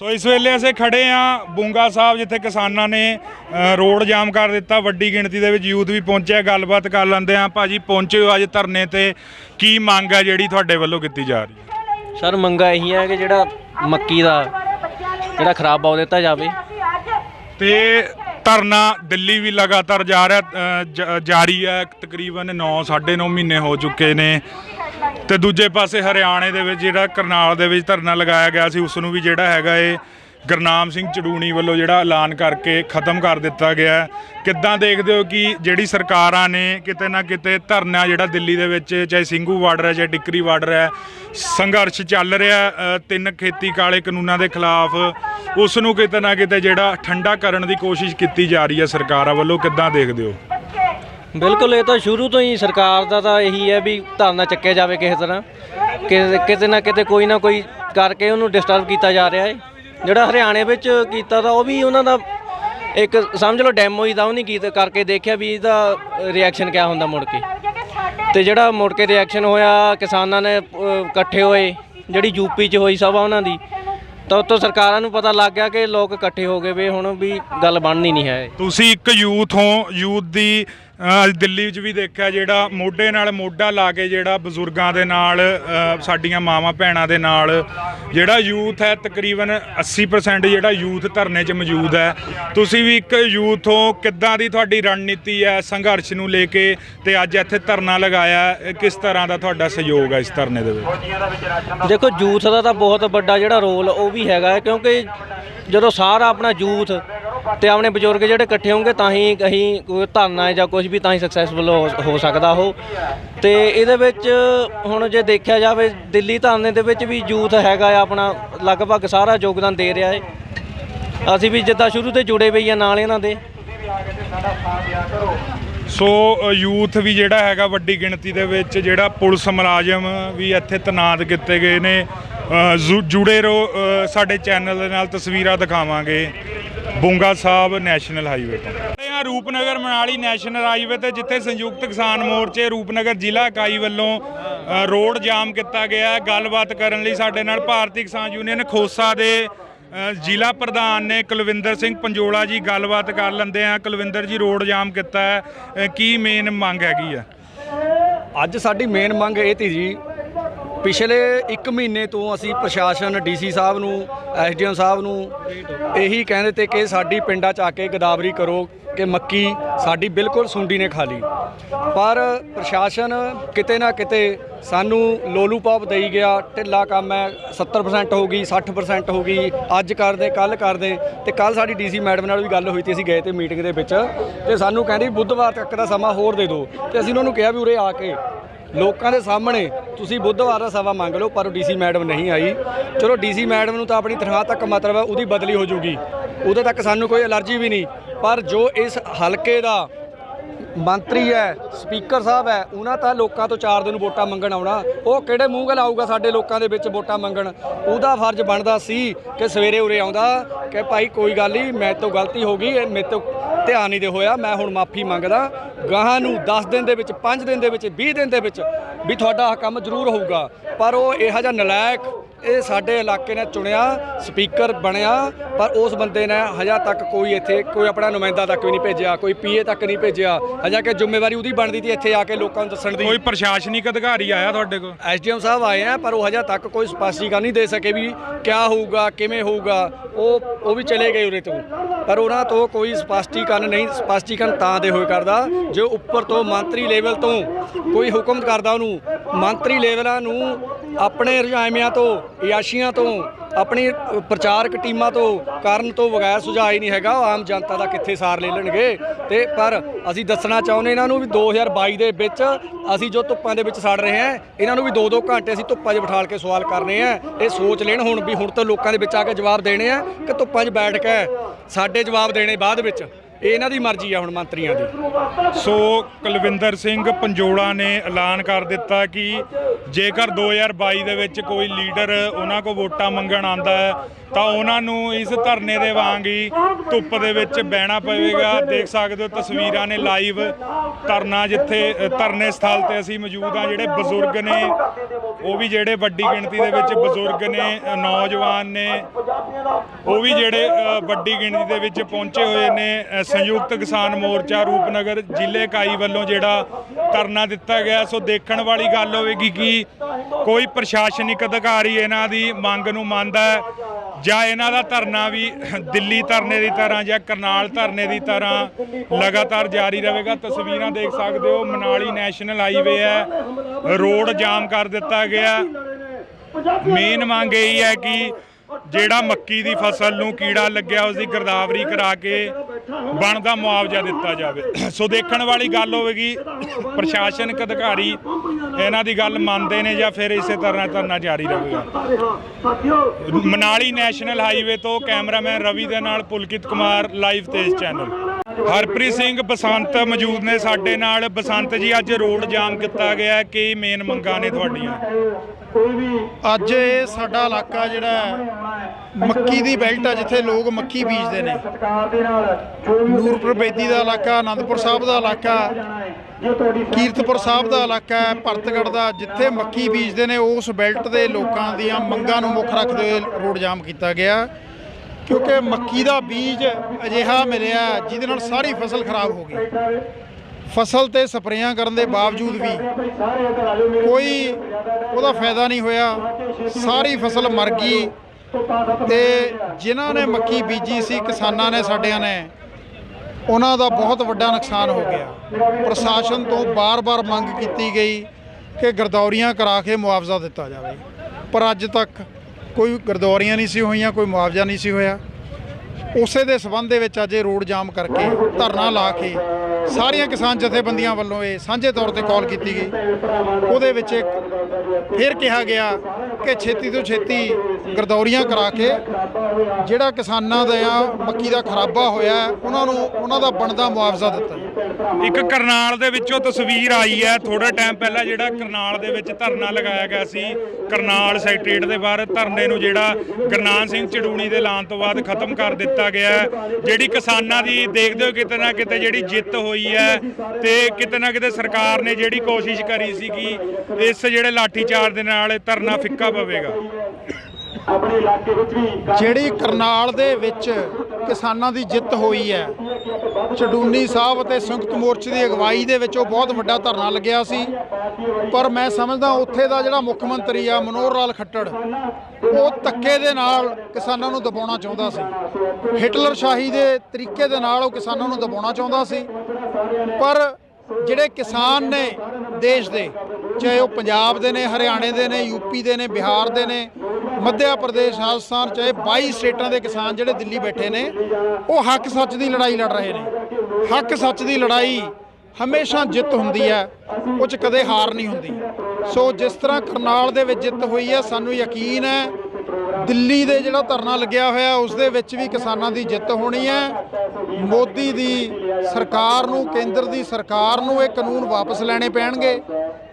ਸੋ ਇਸ ਵੇਲੇ ਅਸੀਂ ਖੜੇ ਆ ਬੁੰਗਾ ਸਾਹਿਬ ਜਿੱਥੇ ਕਿਸਾਨਾਂ ਨੇ ਰੋਡ ਜਾਮ ਕਰ ਦਿੱਤਾ। ਵੱਡੀ ਗਿਣਤੀ ਦੇ ਵਿੱਚ ਯੂਥ ਵੀ ਪਹੁੰਚਿਆ। ਗੱਲਬਾਤ ਕਰ ਲੈਂਦੇ ਆ। ਭਾਜੀ ਪਹੁੰਚੇ ਹੋ ਅੱਜ ਧਰਨੇ ਤੇ। ਕੀ ਮੰਗ ਹੈ ਜਿਹੜੀ ਤੁਹਾਡੇ ਵੱਲੋਂ ਕੀਤੀ ਜਾ ਰਹੀ ਹੈ? ਸਰ ਮੰਗਾ ਇਹੀ ਹੈ ਕਿ ਜਿਹੜਾ ਮੱਕੀ ਦਾ ਜਿਹੜਾ ਖਰਾਬ ਬਾਉ ਦਿੱਤਾ ਜਾਵੇ। ਤੇ ਧਰਨਾ ਦਿੱਲੀ ਵੀ ਲਗਾਤਾਰ ਜਾ ਰਿਹਾ ਜਾਰੀ ਹੈ। ਤਕਰੀਬਨ 9 9.5 ਮਹੀਨੇ ਹੋ ਚੁੱਕੇ ਨੇ। ਤੇ ਦੂਜੇ ਪਾਸੇ ਹਰਿਆਣੇ ਦੇ ਵਿੱਚ ਜਿਹੜਾ ਕਰਨਾਲ ਦੇ ਵਿੱਚ ਧਰਨਾ ਲਗਾਇਆ ਗਿਆ ਸੀ, ਉਸ ਨੂੰ ਵੀ ਜਿਹੜਾ ਹੈਗਾ ਇਹ ਗੁਰਨਾਮ ਸਿੰਘ ਚੜੂਣੀ ਵੱਲੋਂ ਜਿਹੜਾ ਐਲਾਨ ਕਰਕੇ ਖਤਮ ਕਰ ਦਿੱਤਾ ਗਿਆ ਕਿੱਦਾਂ ਦੇਖਦੇ ਹੋ ਕਿ ਜਿਹੜੀ ਸਰਕਾਰਾਂ ਨੇ ਕਿਤੇ ਨਾ ਕਿਤੇ ਧਰਨਾ ਜਿਹੜਾ ਦਿੱਲੀ ਦੇ ਵਿੱਚ, ਚਾਹੇ ਸਿੰਘੂ ਬਾਰਡਰ ਹੈ, ਚਾਹੇ ਟਿੱਕਰੀ ਬਾਰਡਰ ਹੈ, ਸੰਘਰਸ਼ ਚੱਲ ਰਿਹਾ ਤਿੰਨ ਖੇਤੀ ਕਾਲੇ ਕਾਨੂੰਨਾਂ ਦੇ ਖਿਲਾਫ, ਉਸ ਨੂੰ ਕਿਤੇ ਨਾ ਕਿਤੇ ਜਿਹੜਾ ਠੰਡਾ ਕਰਨ ਦੀ ਕੋਸ਼ਿਸ਼ ਕੀਤੀ ਜਾ ਰਹੀ ਹੈ ਸਰਕਾਰਾਂ ਵੱਲੋਂ, ਕਿੱਦਾਂ ਦੇਖਦੇ ਹੋ? ਬਿਲਕੁਲ, ਇਹ ਤਾਂ ਸ਼ੁਰੂ ਤੋਂ ਹੀ ਸਰਕਾਰ ਦਾ ਤਾਂ ਇਹੀ ਹੈ ਵੀ ਧਰਨਾ ਚੱਕਿਆ ਜਾਵੇ ਕਿਸੇ ਤਰ੍ਹਾਂ। ਕਿ- ਕਿਤੇ ਨਾ ਕਿਤੇ ਕੋਈ ਨਾ ਕੋਈ ਕਰਕੇ ਉਹਨੂੰ ਡਿਸਟਰਬ ਕੀਤਾ ਜਾ ਰਿਹਾ ਹੈ। ਜਿਹੜਾ ਹਰਿਆਣੇ ਵਿੱਚ ਕੀਤਾ ਤਾਂ ਉਹ ਵੀ ਉਹਨਾਂ ਦਾ ਇੱਕ ਸਮਝ ਲਓ ਡੈਮੋ ਹੀ ਤਾਂ ਉਹ ਨਹੀਂ ਕੀਤਾ ਕਰਕੇ ਦੇਖਿਆ ਵੀ ਇਹਦਾ ਰਿਐਕਸ਼ਨ ਕਿਆ ਹੁੰਦਾ ਮੁੜ ਕੇ। ਤੇ ਜਿਹੜਾ ਮੁੜ ਕੇ ਰਿਐਕਸ਼ਨ ਹੋਇਆ, ਕਿਸਾਨਾਂ ਨੇ ਇਕੱਠੇ ਹੋਏ, ਜਿਹੜੀ ਯੂਪੀ 'ਚ ਹੋਈ ਸਭਾ ਉਹਨਾਂ ਦੀ, ਤਾਂ ਉੱਤੋਂ ਸਰਕਾਰਾਂ ਨੂੰ ਪਤਾ ਲੱਗ ਗਿਆ ਕਿ ਲੋਕ ਇਕੱਠੇ ਹੋ ਗਏ ਵੀ ਹੁਣ ਵੀ ਗੱਲ ਬਣਨੀ ਨਹੀਂ ਹੈ। ਤੁਸੀਂ ਇੱਕ ਯੂਥ ਹੋ, ਯੂਥ ਦੀ ਅੱਜ ਦਿੱਲੀ 'ਚ ਵੀ ਦੇਖਿਆ ਜਿਹੜਾ ਮੋਢੇ ਨਾਲ ਮੋਢਾ ਲਾ ਕੇ ਜਿਹੜਾ ਬਜ਼ੁਰਗਾਂ ਦੇ ਨਾਲ ਸਾਡੀਆਂ ਮਾਵਾਂ ਭੈਣਾਂ ਦੇ ਨਾਲ, ਜਿਹੜਾ ਯੂਥ ਹੈ ਤਕਰੀਬਨ 80% ਜਿਹੜਾ ਯੂਥ ਧਰਨੇ 'ਚ ਮੌਜੂਦ ਹੈ। ਤੁਸੀਂ ਵੀ ਇੱਕ ਯੂਥ ਹੋ, ਕਿੱਦਾਂ ਦੀ ਤੁਹਾਡੀ ਰਣਨੀਤੀ ਹੈ ਸੰਘਰਸ਼ ਨੂੰ ਲੈ ਕੇ ਤੇ ਅੱਜ ਇੱਥੇ ਧਰਨਾ ਲਗਾਇਆ ਕਿਸ ਤਰ੍ਹਾਂ ਦਾ ਤੁਹਾਡਾ ਸਹਿਯੋਗ ਹੈ ਇਸ ਧਰਨੇ ਦੇ ਵਿੱਚ? ਦੇਖੋ, ਯੂਥ ਦਾ ਤਾਂ ਬਹੁਤ ਵੱਡਾ ਜਿਹੜਾ ਰੋਲ ਉਹ ਵੀ ਹੈਗਾ ਕਿਉਂਕਿ ਜਦੋਂ ਸਾਰਾ ਆਪਣਾ ਯੂਥ ਤੇ ਆਪਣੇ ਬਜ਼ੁਰਗ ਜਿਹੜੇ ਇਕੱਠੇ ਹੋਣਗੇ ਤਾਂ ਹੀ ਕਹੀਂ ਕੋਈ ਧਰਨਾ ਜਾਂ ਕੁਝ ਵੀ ਤਾਂ ਹੀ ਸਕਸੈਸਫੁਲ ਹੋ ਸਕਦਾ ਉਹ। ਤੇ ਇਹਦੇ ਵਿੱਚ ਹੁਣ ਜੇ ਦੇਖਿਆ ਜਾਵੇ ਦਿੱਲੀ ਧਰਨੇ ਦੇ ਵਿੱਚ ਵੀ ਯੂਥ ਹੈਗਾ ਆ ਆਪਣਾ ਲਗਭਗ ਸਾਰਾ ਯੋਗਦਾਨ ਦੇ ਰਿਹਾ ਹੈ ਅਸੀਂ ਵੀ ਜਿੱਦਾਂ ਸ਼ੁਰੂ ਤੋਂ ਜੁੜੇ ਹੋਏ ਆ ਨਾਲ ਇਹਨਾਂ ਦੇ। ਸੋ ਯੂਥ ਵੀ ਜਿਹੜਾ ਹੈਗਾ ਵੱਡੀ ਗਿਣਤੀ ਦੇ ਵਿੱਚ ਜਿਹੜਾ ਪੁਲਿਸ ਮੁਲਾਜ਼ਮ ਵੀ ਇੱਥੇ ਤੈਨਾਤ ਕੀਤੇ ਗਏ ਨੇ। ਅ, ਜੁੜੇ ਰਹੋ ਸਾਡੇ ਚੈਨਲ ਦੇ ਨਾਲ ਤਸਵੀਰਾਂ ਦਿਖਾਵਾਂਗੇ। ਬੁੰਗਾ ਸਾਹਿਬ ਨੈਸ਼ਨਲ ਹਾਈਵੇ ਤੋਂ। ਆ ਰੂਪਨਗਰ ਮਨਾਲੀ ਨੈਸ਼ਨਲ ਹਾਈਵੇ ਤੇ, ਜਿੱਥੇ ਸੰਯੁਕਤ ਕਿਸਾਨ ਮੋਰਚੇ ਰੂਪਨਗਰ ਜ਼ਿਲ੍ਹਾ ਇਕਾਈ ਵੱਲੋਂ ਰੋਡ ਜਾਮ ਕੀਤਾ ਗਿਆ ਗੱਲਬਾਤ ਕਰਨ ਲਈ ਸਾਡੇ ਨਾਲ ਭਾਰਤੀ ਕਿਸਾਨ ਯੂਨੀਅਨ ਖੋਸਾ ਦੇ ਜ਼ਿਲ੍ਹਾ ਪ੍ਰਧਾਨ ਨੇ ਕੁਲਵਿੰਦਰ ਸਿੰਘ ਪੰਜੋਲਾ ਜੀ। ਗੱਲਬਾਤ ਕਰ ਲੈਂਦੇ ਆ ਕੁਲਵਿੰਦਰ ਜੀ, ਰੋਡ ਜਾਮ ਕੀਤਾ ਹੈ। ਕੀ ਮੇਨ ਮੰਗ ਹੈਗੀ ਆ ਅੱਜ ਸਾਡੀ ਮੇਨ ਮੰਗ ਇਹ ਤੀ ਜੀ ਪਿਛਲੇ 1 ਮਹੀਨੇ ਤੋਂ ਅਸੀਂ ਪ੍ਰਸ਼ਾਸਨ, ਡੀਸੀ ਸਾਹਿਬ ਨੂੰ, ਐਸਡੀਐਮ ਸਾਹਿਬ ਨੂੰ ਇਹੀ ਕਹਿੰਦੇ ਤੇ ਕਿ ਸਾਡੀ ਪਿੰਡਾਂ 'ਚ ਆ ਕੇ ਗਦਾਵਰੀ ਕਰੋ ਕਿ ਮੱਕੀ ਸਾਡੀ ਬਿਲਕੁਲ ਸੁੰਡੀ ਨੇ ਖਾ ਲਈ ਪਰ ਪ੍ਰਸ਼ਾਸਨ ਕਿਤੇ ਨਾ ਕਿਤੇ ਸਾਨੂੰ ਲੋਲੂ ਪਾਪ ਦੇਈ ਗਿਆ, ਢਿੱਲਾ ਕੰਮ ਹੈ 70% ਹੋ ਗਈ 60% ਹੋ ਗਈ, ਅੱਜ ਕਰਦੇ ਕੱਲ ਕਰਦੇ ਤੇ ਕੱਲ ਸਾਡੀ ਡੀਸੀ ਮੈਡਮ ਨਾਲ ਵੀ ਗੱਲ ਹੋਈ ਤੇ ਅਸੀਂ ਗਏ ਤੇ ਮੀਟਿੰਗ ਦੇ ਵਿੱਚ ਤੇ ਸਾਨੂੰ ਕਹਿੰਦੀ ਬੁੱਧਵਾਰ ਤੱਕ ਦਾ ਸਮਾਂ ਹੋਰ ਦੇ ਦਿਓ ਤੇ ਅਸੀਂ ਉਹਨਾਂ ਨੂੰ ਕਿਹਾ ਵੀ ਉਰੇ ਆ ਕੇ ਲੋਕਾਂ ਦੇ ਸਾਹਮਣੇ ਤੁਸੀਂ ਬੁੱਧਵਾਰ ਦਾ ਸਮਾਂ ਮੰਗ ਲਓ, ਪਰ ਡੀਸੀ ਮੈਡਮ ਨਹੀਂ ਆਈ। ਚਲੋ ਡੀਸੀ ਮੈਡਮ ਨੂੰ ਤਾਂ ਆਪਣੀ ਤਨਖਾਹ ਤੱਕ ਮਤਲਬ ਹੈ, ਉਹਦੀ ਬਦਲੀ ਹੋ ਜੂਗੀ। ਉਹਦੇ ਤੱਕ ਸਾਨੂੰ ਕੋਈ ਅਲਰਜੀ ਵੀ ਨਹੀਂ। ਪਰ ਜੋ ਇਸ ਹਲਕੇ ਦਾ ਮੰਤਰੀ ਹੈ, ਸਪੀਕਰ ਸਾਹਿਬ ਹੈ, ਉਹਨਾਂ ਤਾਂ ਲੋਕਾਂ ਤੋਂ ਚਾਰ ਦਿਨ ਵੋਟਾਂ ਮੰਗਣ ਆਉਣਾ। ਉਹ ਕਿਹੜੇ ਮੂੰਹ ਨਾਲ ਆਊਗਾ ਸਾਡੇ ਲੋਕਾਂ ਦੇ ਵਿੱਚ ਵੋਟਾਂ ਮੰਗਣ? ਉਹਦਾ ਫਰਜ਼ ਬਣਦਾ ਸੀ ਕਿ ਸਵੇਰੇ ਉਰੇ ਆਉਂਦਾ ਕਿ ਭਾਈ ਕੋਈ ਗੱਲ ਨਹੀਂ, ਮੈਂ ਤੋਂ ਗਲਤੀ ਹੋ ਗਈ, ਇਹ ਮੇਰੇ ਤੋਂ ਧਿਆਨ ਨਹੀਂ ਦੇ ਹੋਇਆ, ਮੈਂ ਹੁਣ ਮਾਫੀ ਮੰਗਦਾ। ਗਾਹਾਂ ਨੂੰ 10 ਦਿਨ ਦੇ ਵਿੱਚ 5 ਦਿਨ ਦੇ ਵਿੱਚ 20 ਦਿਨ ਦੇ ਵਿੱਚ ਵੀ ਤੁਹਾਡਾ ਆਹ ਕੰਮ ਜ਼ਰੂਰ ਹੋਊਗਾ। ਪਰ ਉਹ ਇਹੋ ਜਿਹਾ ਨਲਾਇਕ ਇਹ ਸਾਡੇ ਇਲਾਕੇ ਨੇ ਚੁਣਿਆ ਸਪੀਕਰ ਬਣਿਆ ਪਰ ਉਸ ਬੰਦੇ ਨੇ ਹਜੇ ਤੱਕ ਕੋਈ ਇੱਥੇ ਕੋਈ ਆਪਣਾ ਨੁਮਾਇੰਦਾ ਤੱਕ ਵੀ ਨਹੀਂ ਭੇਜਿਆ ਕੋਈ ਪੀਏ ਤੱਕ ਨਹੀਂ ਭੇਜਿਆ। ਹਜੇ ਕਿ ਜ਼ਿੰਮੇਵਾਰੀ ਉਹਦੀ ਬਣਦੀ ਸੀ ਇੱਥੇ ਆ ਕੇ ਲੋਕਾਂ ਨੂੰ ਦੱਸਣ ਦੀ। ਕੋਈ ਪ੍ਰਸ਼ਾਸਨਿਕ ਅਧਿਕਾਰੀ ਆਇਆ ਤੁਹਾਡੇ ਕੋਲ? ਐਸਡੀਐਮ ਸਾਹਿਬ ਆਏ ਆ ਪਰ ਉਹ ਹਜੇ ਤੱਕ ਕੋਈ ਸਪਸ਼ਟੀਕਰਨ ਨਹੀਂ ਦੇ ਸਕੇ ਵੀ ਕਿਆ ਹੋਊਗਾ ਕਿਵੇਂ ਹੋਊਗਾ। ਉਹ ਉਹ ਵੀ ਚਲੇ ਗਏ ਉਰੇ ਤੋਂ। ਪਰ ਉਹਨਾਂ ਤੋਂ ਕੋਈ ਸਪਸ਼ਟੀਕਰਨ ਨਹੀਂ ਸਪਸ਼ਟੀਕਰਨ ਤਾਂ ਦੇ ਹੋਏ ਕਰਦਾ ਜੋ ਉੱਪਰ ਤੋਂ ਮੰਤਰੀ ਲੈਵਲ ਤੋਂ ਕੋਈ ਹੁਕਮ ਕਰਦਾ ਉਹਨੂੰ ਮੰਤਰੀ ਲੈਵਲਾਂ ਨੂੰ ਆਪਣੇ ਰੁਝਾਨਿਆਂ ਤੋਂ, ਯਾਸ਼ੀਆਂ ਤੋਂ, ਆਪਣੀ ਪ੍ਰਚਾਰਕ ਟੀਮਾਂ ਤੋਂ ਕਰਨ ਤੋਂ ਬਗੈਰ ਸੁਝਾਅ ਹੀ ਨਹੀਂ ਹੈਗਾ, ਉਹ ਆਮ ਜਨਤਾ ਦਾ ਕਿੱਥੇ ਸਾਰ ਲੈ ਲੈਣਗੇ। ਤੇ ਪਰ ਅਸੀਂ ਦੱਸਣਾ ਚਾਹੁੰਦੇ ਇਹਨਾਂ ਨੂੰ ਵੀ 2022 ਦੇ ਵਿੱਚ ਅਸੀਂ ਜੋ ਧੁੱਪਾਂ ਦੇ ਵਿੱਚ ਸੜ ਰਹੇ ਹਾਂ, ਇਹਨਾਂ ਨੂੰ ਵੀ 2-2 ਘੰਟੇ ਅਸੀਂ ਧੁੱਪਾਂ 'ਚ ਬਿਠਾਲ ਕੇ ਸਵਾਲ ਕਰਨੇ ਆ। ਇਹ ਸੋਚ ਲੈਣ ਹੁਣ ਵੀ ਹੁਣ ਤਾਂ ਲੋਕਾਂ ਦੇ ਵਿੱਚ ਆ ਕੇ ਜਵਾਬ ਦੇਣੇ ਆ ਕਿ ਧੁੱਪਾਂ 'ਚ ਬੈਠ ਕੇ ਸਾਡੇ ਜਵਾਬ ਦੇਣੇ ਬਾਅਦ ਵਿੱਚ। ਇਹ ਇਹਨਾਂ ਦੀ ਮਰਜ਼ੀ ਆ ਹੁਣ ਮੰਤਰੀਆਂ ਦੀ। ਸੋ ਕੁਲਵਿੰਦਰ ਸਿੰਘ ਪੰਜੋੜਾ ਨੇ ਐਲਾਨ ਕਰ ਦਿੱਤਾ ਕਿ ਜੇਕਰ 2022 ਦੇ ਵਿੱਚ ਕੋਈ ਲੀਡਰ ਉਹਨਾਂ ਕੋ ਵੋਟਾਂ ਮੰਗਣ ਆਂਦਾ ਹੈ, ਤਾਂ ਉਹਨਾਂ ਨੂੰ ਇਸ ਧਰਨੇ ਦੇ ਵਾਂਗ ਹੀ ਧੁੱਪ ਦੇ ਵਿੱਚ ਬਹਿਣਾ ਪਵੇਗਾ। ਦੇਖ ਸਕਦੇ ਹੋ ਤਸਵੀਰਾਂ ਨੇ ਲਾਈਵ ਧਰਨਾ ਜਿੱਥੇ ਧਰਨੇ ਸਥਲ ਤੇ ਅਸੀਂ ਮੌਜੂਦ ਆ ਜਿਹੜੇ ਬਜ਼ੁਰਗ ਨੇ, ਉਹ ਵੀ ਜਿਹੜੇ ਵੱਡੀ ਗਿਣਤੀ ਦੇ ਵਿੱਚ ਬਜ਼ੁਰਗ ਨੇ ਨੌਜਵਾਨ ਨੇ, ਉਹ ਵੀ ਜਿਹੜੇ ਵੱਡੀ ਗਿਣਤੀ ਦੇ ਵਿੱਚ ਪਹੁੰਚੇ ਹੋਏ ਨੇ। ਸੰਯੁਕਤ ਕਿਸਾਨ ਮੋਰਚਾ ਰੂਪਨਗਰ ਜ਼ਿਲ੍ਹੇ ਇਕਾਈ ਵੱਲੋਂ ਜਿਹੜਾ ਧਰਨਾ ਦਿੱਤਾ ਗਿਆ ਸੋ ਦੇਖਣ ਵਾਲੀ ਗੱਲ ਹੋਵੇਗੀ ਕਿ ਕੋਈ ਪ੍ਰਸ਼ਾਸਨਿਕ ਅਧਿਕਾਰੀ ਇਹਨਾਂ ਦੀ ਮੰਗ ਨੂੰ ਮੰਨਦਾ ਹੈ ਜਾਂ ਇਹਨਾਂ ਦਾ ਧਰਨਾ ਵੀ ਦਿੱਲੀ ਧਰਨੇ ਦੀ ਤਰ੍ਹਾਂ ਜਾਂ ਕਰਨਾਲ ਧਰਨੇ ਦੀ ਤਰ੍ਹਾਂ ਲਗਾਤਾਰ ਜਾਰੀ ਰਹੇਗਾ। ਤਸਵੀਰਾਂ ਦੇਖ ਸਕਦੇ ਹੋ ਮਨਾਲੀ ਨੈਸ਼ਨਲ ਹਾਈਵੇ ਹੈ ਰੋਡ ਜਾਮ ਕਰ ਦਿੱਤਾ ਗਿਆ। ਮੇਨ ਮੰਗ ਇਹ ਹੈ ਕਿ ਜਿਹੜਾ ਮੱਕੀ ਦੀ ਫਸਲ ਨੂੰ ਕੀੜਾ ਲੱਗਿਆ ਉਸ ਦੀ ਗਰਦਾਵਰੀ ਕਰਾ ਕੇ ਬਣਦਾ ਮੁਆਵਜ਼ਾ ਦਿੱਤਾ ਜਾਵੇ। ਸੋ ਦੇਖਣ ਵਾਲੀ ਗੱਲ ਹੋਵੇਗੀ, ਪ੍ਰਸ਼ਾਸਨਿਕ ਅਧਿਕਾਰੀ ਇਹਨਾਂ ਦੀ ਗੱਲ ਮੰਨਦੇ ਨੇ ਜਾਂ ਫਿਰ ਇਸੇ ਤਰ੍ਹਾਂ ਧਰਨਾ ਜਾਰੀ ਰਹੇਗਾ। ਮਨਾਲੀ ਨੈਸ਼ਨਲ ਹਾਈਵੇ ਤੋਂ ਕੈਮਰਾਮੈਨ ਰਵੀ ਦੇ ਨਾਲ ਪੁਲਕਿਤ ਕੁਮਾਰ, ਲਾਈਵ ਤੇਜ਼ ਚੈਨਲ। ਹਰਪ੍ਰੀਤ ਸਿੰਘ ਬਸੰਤ ਮੌਜੂਦ ਨੇ ਸਾਡੇ ਨਾਲ। ਬਸੰਤ ਜੀ, ਅੱਜ ਰੋਡ ਜਾਮ ਕੀਤਾ ਗਿਆ ਕੀ ਮੇਨ ਮੰਗਾਂ ਨੇ ਤੁਹਾਡੀਆਂ? ਅੱਜ ਇਹ ਸਾਡਾ ਇਲਾਕਾ ਜਿਹੜਾ ਮੱਕੀ ਦੀ ਬੈਲਟ ਆ ਜਿੱਥੇ ਲੋਕ ਮੱਕੀ ਬੀਜਦੇ ਨੇ। ਨੂਰਪੁਰ ਬੇਦੀ ਦਾ ਇਲਾਕਾ ਆਨੰਦਪੁਰ ਸਾਹਿਬ ਦਾ ਇਲਾਕਾ ਕੀਰਤਪੁਰ ਸਾਹਿਬ ਦਾ ਇਲਾਕਾ ਹੈ ਭਰਤਗੜ੍ਹ ਦਾ ਜਿੱਥੇ ਮੱਕੀ ਬੀਜਦੇ ਨੇ ਉਸ ਬੈਲਟ ਦੇ ਲੋਕਾਂ ਦੀਆਂ ਮੰਗਾਂ ਨੂੰ ਮੁੱਖ ਰੱਖਦੇ ਹੋਏ ਰੋਡ ਜਾਮ ਕੀਤਾ ਗਿਆ। ਕਿਉਂਕਿ ਮੱਕੀ ਦਾ ਬੀਜ ਅਜਿਹਾ ਮਿਲਿਆ ਜਿਹਦੇ ਨਾਲ ਸਾਰੀ ਫਸਲ ਖਰਾਬ ਹੋ ਗਈ। ਫਸਲ ਤੇ ਸਪਰੇਆਂ ਕਰਨ ਦੇ ਬਾਵਜੂਦ ਵੀ ਕੋਈ ਉਹਦਾ ਫਾਇਦਾ ਨਹੀਂ ਹੋਇਆ। ਸਾਰੀ ਫਸਲ ਮਰ ਗਈ ਤੇ ਜਿਨ੍ਹਾਂ ਨੇ ਮੱਕੀ ਬੀਜੀ ਸੀ, ਕਿਸਾਨਾਂ ਨੇ, ਸਾਡਿਆਂ ਨੇ, ਉਹਨਾਂ ਦਾ ਬਹੁਤ ਵੱਡਾ ਨੁਕਸਾਨ ਹੋ ਗਿਆ। ਪ੍ਰਸ਼ਾਸਨ ਤੋਂ ਬਾਰ-ਬਾਰ ਮੰਗ ਕੀਤੀ ਗਈ ਕਿ ਗਰਦੌਰੀਆਂ ਕਰਾ ਕੇ ਮੁਆਵਜ਼ਾ ਦਿੱਤਾ ਜਾਵੇ। ਪਰ ਅੱਜ ਤੱਕ ਕੋਈ ਗਰਦੌਰੀਆਂ ਨਹੀਂ ਸੀ ਹੋਈਆਂ, ਕੋਈ ਮੁਆਵਜ਼ਾ ਨਹੀਂ ਸੀ ਹੋਇਆ। ਉਸੇ ਦੇ ਸਬੰਧ ਦੇ ਵਿੱਚ ਅੱਜ ਇਹ ਰੋਡ ਜਾਮ ਕਰਕੇ ਧਰਨਾ ਲਾ ਕੇ ਸਾਰੀਆਂ ਕਿਸਾਨ ਜਥੇਬੰਦੀਆਂ ਵੱਲੋਂ ਇਹ ਸਾਂਝੇ ਤੌਰ ਤੇ ਕਾਲ ਕੀਤੀ ਗਈ। ਉਹਦੇ ਵਿੱਚ ਫਿਰ ਕਿਹਾ ਗਿਆ ਕਿ ਛੇਤੀ ਤੋਂ ਛੇਤੀ ਗਰਦੌਰੀਆਂ ਕਰਾ ਕੇ ਜਿਹੜਾ ਕਿਸਾਨਾਂ ਦਾ ਮੱਕੀ ਦਾ ਖਰਾਬਾ ਹੋਇਆ, ਉਹਨਾਂ ਨੂੰ, ਉਹਨਾਂ ਦਾ ਬਣਦਾ ਮੁਆਵਜ਼ਾ ਦਿੱਤਾ ਇੱਕ ਕਰਨਾਲ ਦੇ ਵਿੱਚੋਂ ਤਸਵੀਰ ਆਈ ਹੈ। ਥੋੜਾ ਟਾਈਮ ਪਹਿਲਾਂ ਜਿਹੜਾ ਕਰਨਾਲ ਦੇ ਵਿੱਚ ਧਰਨਾ ਲਗਾਇਆ ਗਿਆ ਸੀ ਕਰਨਾਲ ਸੈਕਟਰੀਏਟ ਦੇ ਬਾਹਰ। ਧਰਨੇ ਨੂੰ ਜਿਹੜਾ ਗੁਰਨਾਮ ਸਿੰਘ ਚੜੂਣੀ ਦੇ ਐਲਾਨ ਤੋਂ ਬਾਅਦ ਖਤਮ ਕਰ ਦਿੱਤਾ ਗਿਆ। ਜਿਹੜੀ ਕਿਸਾਨਾਂ ਦੀ ਦੇਖਦੇ ਹੋ ਕਿਤੇ ਨਾ ਕਿਤੇ ਜਿਹੜੀ ਜਿੱਤ ਹੋਈ ਹੈ ਤੇ ਕਿਤੇ ਨਾ ਕਿਤੇ ਸਰਕਾਰ ਨੇ ਜਿਹੜੀ ਕੋਸ਼ਿਸ਼ ਕਰੀ ਸੀ ਕਿ ਇਸ ਜਿਹੜੇ ਲਾਠੀਚਾਰ ਦੇ ਨਾਲ ਇਹ ਧਰਨਾ ਫਿੱਕਾ ਪਵੇਗਾ। ਜਿਹੜੀ ਕਰਨਾਲ ਦੇ ਵਿੱਚ ਕਿਸਾਨਾਂ ਦੀ ਜਿੱਤ ਹੋਈ ਹੈ। ਚਡੂਨੀ ਸਾਹਿਬ ਅਤੇ ਸੰਯੁਕਤ ਮੋਰਚੇ ਦੀ ਅਗਵਾਈ ਦੇ ਵਿੱਚ ਉਹ ਬਹੁਤ ਵੱਡਾ ਧਰਨਾ ਲੱਗਿਆ ਸੀ। ਪਰ ਮੈਂ ਸਮਝਦਾ ਉੱਥੇ ਦਾ ਜਿਹੜਾ ਮੁੱਖ ਮੰਤਰੀ ਆ, ਮਨੋਹਰ ਲਾਲ ਖੱਟੜ, ਉਹ ਧੱਕੇ ਦੇ ਨਾਲ ਕਿਸਾਨਾਂ ਨੂੰ ਦਬਾਉਣਾ ਚਾਹੁੰਦਾ ਸੀ। ਹਿਟਲਰ ਸ਼ਾਹੀ ਦੇ ਤਰੀਕੇ ਦੇ ਨਾਲ ਉਹ ਕਿਸਾਨਾਂ ਨੂੰ ਦਬਾਉਣਾ ਚਾਹੁੰਦਾ ਸੀ। ਪਰ ਜਿਹੜੇ ਕਿਸਾਨ ਨੇ ਦੇਸ਼ ਦੇ, ਚਾਹੇ ਉਹ ਪੰਜਾਬ ਦੇ ਨੇ, ਹਰਿਆਣੇ ਦੇ ਨੇ ਯੂਪੀ ਦੇ ਨੇ, ਬਿਹਾਰ ਦੇ ਨੇ ਮੱਧਿਆ ਪ੍ਰਦੇਸ਼, ਰਾਜਸਥਾਨ, ਚਾਹੇ 22 ਸਟੇਟਾਂ ਦੇ ਕਿਸਾਨ ਜਿਹੜੇ ਦਿੱਲੀ ਬੈਠੇ ਨੇ, ਉਹ ਹੱਕ ਸੱਚ ਦੀ ਲੜਾਈ ਲੜ ਰਹੇ ਨੇ। ਹੱਕ ਸੱਚ ਦੀ ਲੜਾਈ ਹਮੇਸ਼ਾ ਜਿੱਤ ਹੁੰਦੀ ਹੈ, ਉਹ ਚ ਕਦੇ ਹਾਰ ਨਹੀਂ ਹੁੰਦੀ। ਸੋ ਜਿਸ ਤਰ੍ਹਾਂ ਕਰਨਾਲ ਦੇ ਵਿੱਚ ਜਿੱਤ ਹੋਈ ਹੈ, ਸਾਨੂੰ ਯਕੀਨ ਹੈ ਦਿੱਲੀ ਦੇ ਜਿਹੜਾ ਧਰਨਾ ਲੱਗਿਆ ਹੋਇਆ, ਉਸ ਦੇ ਵਿੱਚ ਵੀ ਕਿਸਾਨਾਂ ਦੀ ਜਿੱਤ ਹੋਣੀ ਹੈ। ਮੋਦੀ ਦੀ ਸਰਕਾਰ ਨੂੰ, ਕੇਂਦਰ ਦੀ ਸਰਕਾਰ ਨੂੰ ਇਹ ਕਾਨੂੰਨ ਵਾਪਸ ਲੈਣੇ ਪੈਣਗੇ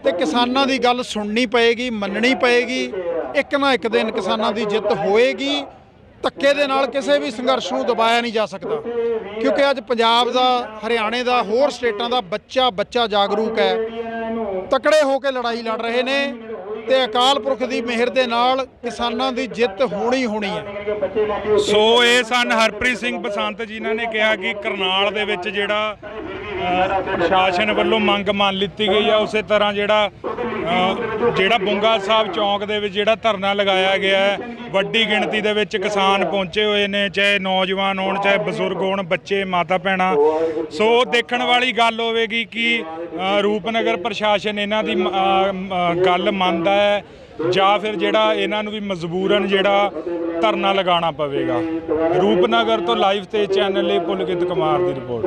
ਤੇ ਕਿਸਾਨਾਂ ਦੀ ਗੱਲ ਸੁਣਨੀ ਪਏਗੀ, ਮੰਨਣੀ ਪਏਗੀ। ਇੱਕ ਨਾ ਇੱਕ ਦਿਨ ਕਿਸਾਨਾਂ ਦੀ ਜਿੱਤ ਹੋਏਗੀ। ਧੱਕੇ ਦੇ ਨਾਲ ਕਿਸੇ ਵੀ ਸੰਘਰਸ਼ ਨੂੰ ਦਬਾਇਆ ਨਹੀਂ ਜਾ ਸਕਦਾ। ਕਿਉਂਕਿ ਅੱਜ ਪੰਜਾਬ ਦਾ, ਹਰਿਆਣੇ ਦਾ, ਹੋਰ ਸਟੇਟਾਂ ਦਾ ਬੱਚਾ ਬੱਚਾ ਜਾਗਰੂਕ ਹੈ। ਤਕੜੇ ਹੋ ਕੇ ਲੜਾਈ ਲੜ ਰਹੇ ਨੇ। ਤੇ ਅਕਾਲ ਪੁਰਖ ਦੀ ਮਿਹਰ ਦੇ ਨਾਲ ਕਿਸਾਨਾਂ ਦੀ ਜਿੱਤ ਹੋਣੀ ਹੋਣੀ ਹੈ। ਸੋ ਇਹ ਸਨ ਹਰਪ੍ਰੀਤ ਸਿੰਘ ਬਸੰਤ ਜਿਨ੍ਹਾਂ ਨੇ ਕਿਹਾ ਕਿ ਕਰਨਾਲ ਦੇ ਵਿੱਚ ਜਿਹੜਾ ਅ, ਪ੍ਰਸ਼ਾਸਨ ਵੱਲੋਂ ਮੰਗ ਮੰਨ ਲਿੱਤੀ ਗਈ ਆ। ਉਸੇ ਤਰ੍ਹਾਂ ਜਿਹੜਾ ਜਿਹੜਾ ਬੁੰਗਾ ਸਾਹਿਬ ਚੌਂਕ ਦੇ ਵਿੱਚ ਜਿਹੜਾ ਧਰਨਾ ਲਗਾਇਆ ਗਿਆ ਹੈ ਵੱਡੀ ਗਿਣਤੀ ਦੇ ਵਿੱਚ ਕਿਸਾਨ ਪਹੁੰਚੇ ਹੋਏ ਨੇ ਚਾਹੇ ਨੌਜਵਾਨ ਹੋਣ ਚਾਹੇ ਬਜ਼ੁਰਗ ਹੋਣ ਬੱਚੇ ਮਾਤਾ ਭੈਣਾਂ। ਸੋ ਦੇਖਣ ਵਾਲੀ ਗੱਲ ਹੋਵੇਗੀ ਕਿ ਰੂਪਨਗਰ ਪ੍ਰਸ਼ਾਸਨ ਇਹਨਾਂ ਦੀ ਗੱਲ ਮੰਨਦਾ ਹੈ ਜਾਂ ਫਿਰ ਜਿਹੜਾ ਇਹਨਾਂ ਨੂੰ ਵੀ ਮਜਬੂਰਨ ਜਿਹੜਾ ਧਰਨਾ ਲਗਾਉਣਾ ਪਵੇਗਾ। ਰੂਪਨਗਰ ਤੋਂ ਲਾਈਵ ਤੇ ਚੈਨਲ ਲਈ ਪੁਲਕਿਤ ਕੁਮਾਰ ਦੀ ਰਿਪੋਰਟ।